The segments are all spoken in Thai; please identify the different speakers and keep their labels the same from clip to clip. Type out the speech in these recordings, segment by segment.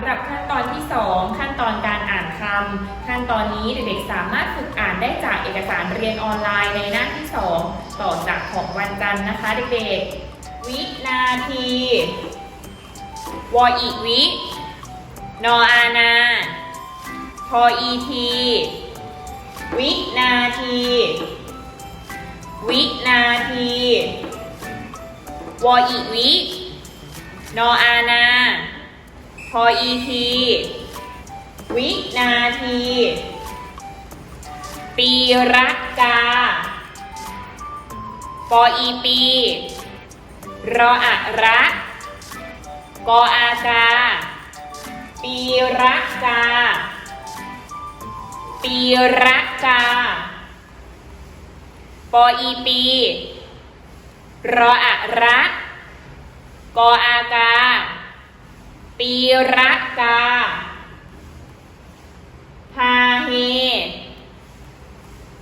Speaker 1: ำหรับขั้นตอนที่ 2 ขั้นตอนการอ่านคำขั้นตอนนี้เด็กๆสามารถฝึกอ่านได้จากเอกสารเรียนออนไลน์ในหน้าที่ 2 ต่อจากของวันจันทร์นะคะเด็กๆ วินาทีวออีวิ นออานาพออีที วินาที วินาทีวออีวิ นออานา พออีทีวินาที ปีรักกาปออีปี รออะระกออากา ปีรักกา ปีรักกา ปออีปี รออะระกออากา ปีรักกา พาเฮ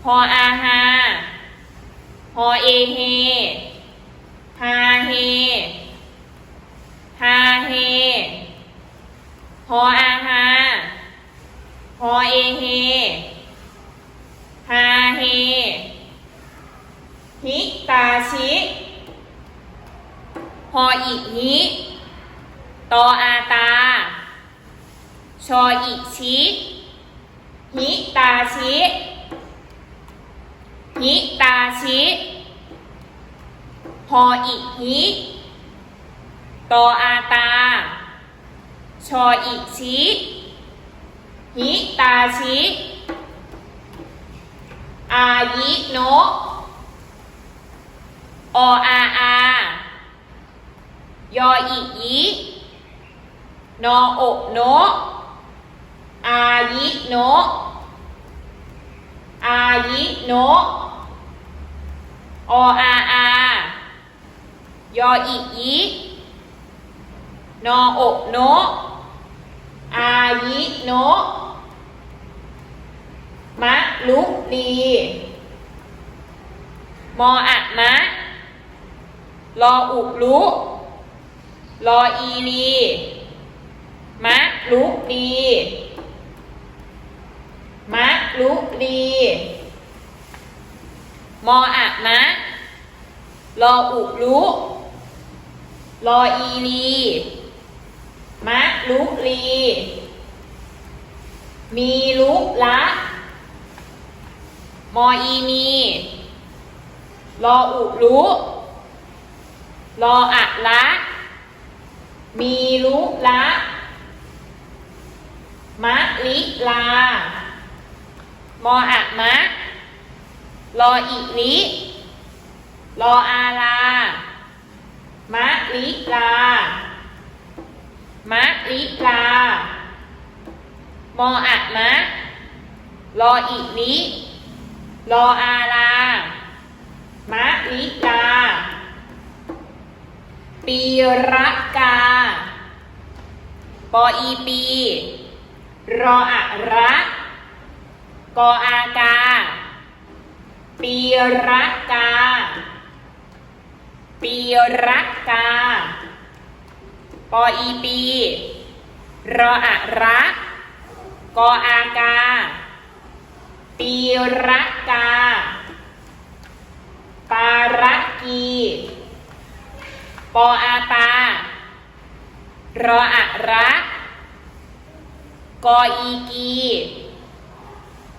Speaker 1: พออาฮาพอเอเฮ พาเฮ พาเฮ พออาฮาพอเอเฮ พาเฮ ฮิตาชิ พออีกฮิ ตออาตา ชออีกชิฮิตาชิฮิตาชิพออีกฮิตออาตา ชออีกชิฮิตาชิอายิโนออาอายออีอี นอโอโนอายิโนอายิโนออาอายออีอีนอโอโนอายิโนมะลุลีมออะมะรออุลุรออีลี มะลุลีมะลุลีมออะมะรออุลุรออีลีมะลุลีมีลุละมออีมีรออุลุรออะละมีลุละ มะลิลา มออะมะ รออีลิรออาลา มะลิลา มะลิลา มออะมะ รออีลิรออาลา มะลิลา ปีรักกา ปออีปี รออะระกออากา ปีรักกา ปีรักกาปออีปี รออะระกออากา ปีรักกา ปารักกีปออาปารออะระก ออีกี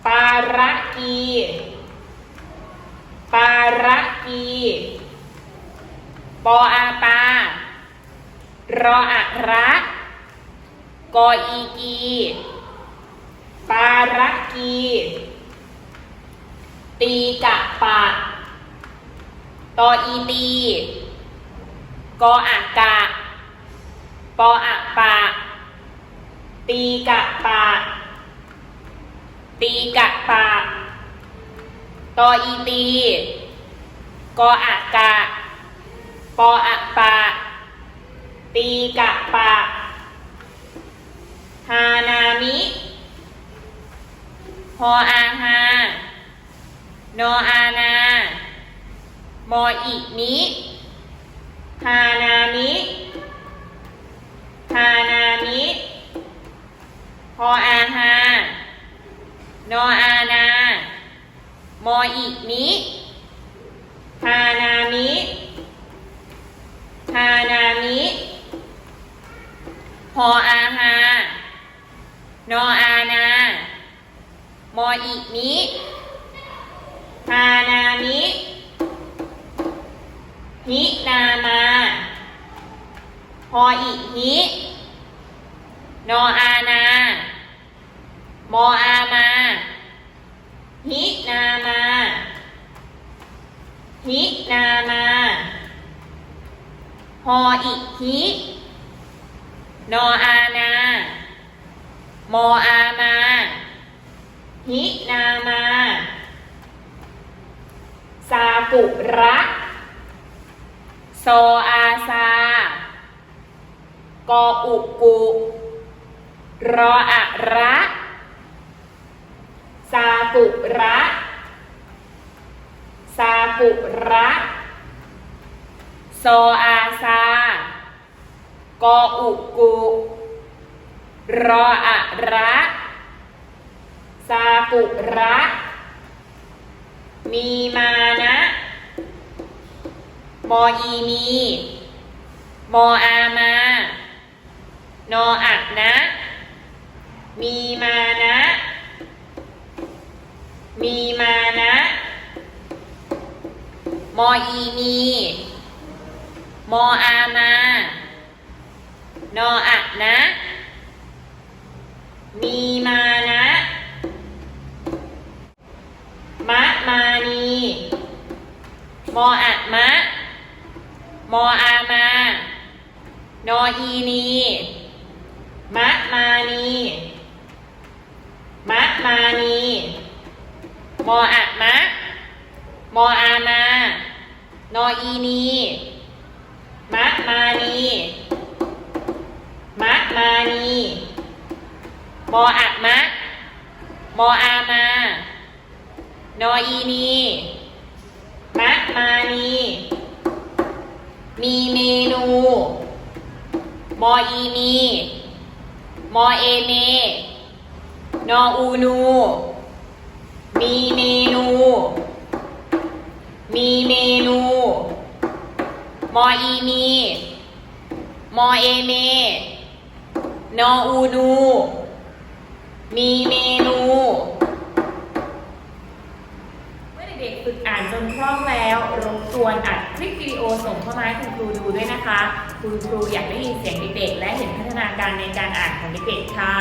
Speaker 1: ปารักี ปารักี ปออาปา รออะระกออีกี ปารักี ตีกะปะ ตออีตี กออะกะ ปออะปะ ตีกะปะ ตออีตี กออะกะ ปออะปะ ตีกะปะ ฮานามิฮออาฮานออานา มออิมิฮานามิฮานามิมพออาหานออานา มออิมิฮานามิฮานามิพออาหานออานา มออิมิฮานามิหินามาพออิหินออานา มออามา หินามาหินามาพออิหินออานา มออามาหินามาซากุระโซอาซากออุกุรออะระ กุระ ซากุระ โซอาซา กออุกุ รออะระ ซากุระ มีมานะ มออีมี มออามา นออะนะ มีมา มีมานะ มออีมี มออามา นออะนะ มีมานะ มะมานี มออะมะ มออามา นออีนี มะมานี มะมานี มออะมะ มออามา นออีนี มะมานี มะมานี มออะมะ มออามา นออีนี มะมานี มีเมนู มออีมี มอเอเม นออูนู มีเมนู มีเมนู มออีมี มอเอเม นออูนู มีเมนู เมื่อเด็กๆฝึกอ่านจนคล่องแล้วรบกวนอัดคลิปวิดีโอส่งเข้ามาให้คุณครูดูด้วยนะคะ คุณครูอยากได้ยินเสียงเด็กๆ และเห็นพัฒนาการในการอ่านของเด็กๆค่ะ